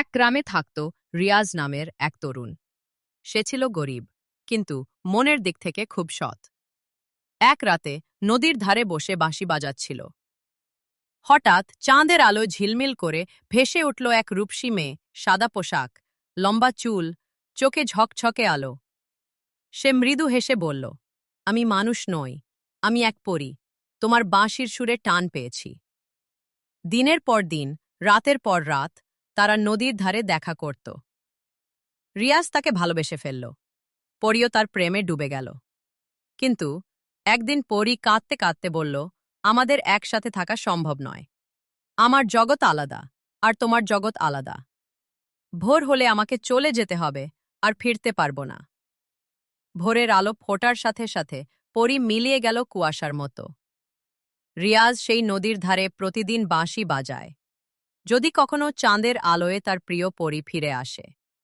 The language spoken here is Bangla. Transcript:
এক গ্রামে থাকত রিয়াজ নামের এক তরুণ। সে ছিল গরিব, কিন্তু মনের দিক থেকে খুব সৎ। এক রাতে নদীর ধারে বসে বাঁশি বাজাচ্ছিল। হঠাৎ চাঁদের আলো ঝিলমিল করে ভেসে উঠল এক রূপসী মেয়ে, সাদা পোশাক, লম্বা চুল, চোখে ঝকঝকে আলো। সে মৃদু হেসে বলল, আমি মানুষ নই, আমি এক পরি, তোমার বাঁশির সুরে টান পেয়েছি। দিনের পর দিন, রাতের পর রাত তারা নদীর ধারে দেখা করত। রিয়াজ তাকে ভালোবেসে ফেলল। পরীও তার প্রেমে ডুবে গেল। কিন্তু একদিন পরী কাঁদতে কাঁদতে বলল, আমাদের একসাথে থাকা সম্ভব নয়। আমার জগৎ আলাদা, আর তোমার জগৎ আলাদা। ভোর হলে আমাকে চলে যেতে হবে, আর ফিরতে পারব না। ভোরের আলো ফোটার সাথে সাথে পরি মিলিয়ে গেল কুয়াশার মতো। রিয়াজ সেই নদীর ধারে প্রতিদিন বাঁশি বাজায়। যদি কখনো চাঁদের আলোয়ে তার প্রিয় পরী ফিরে আসে।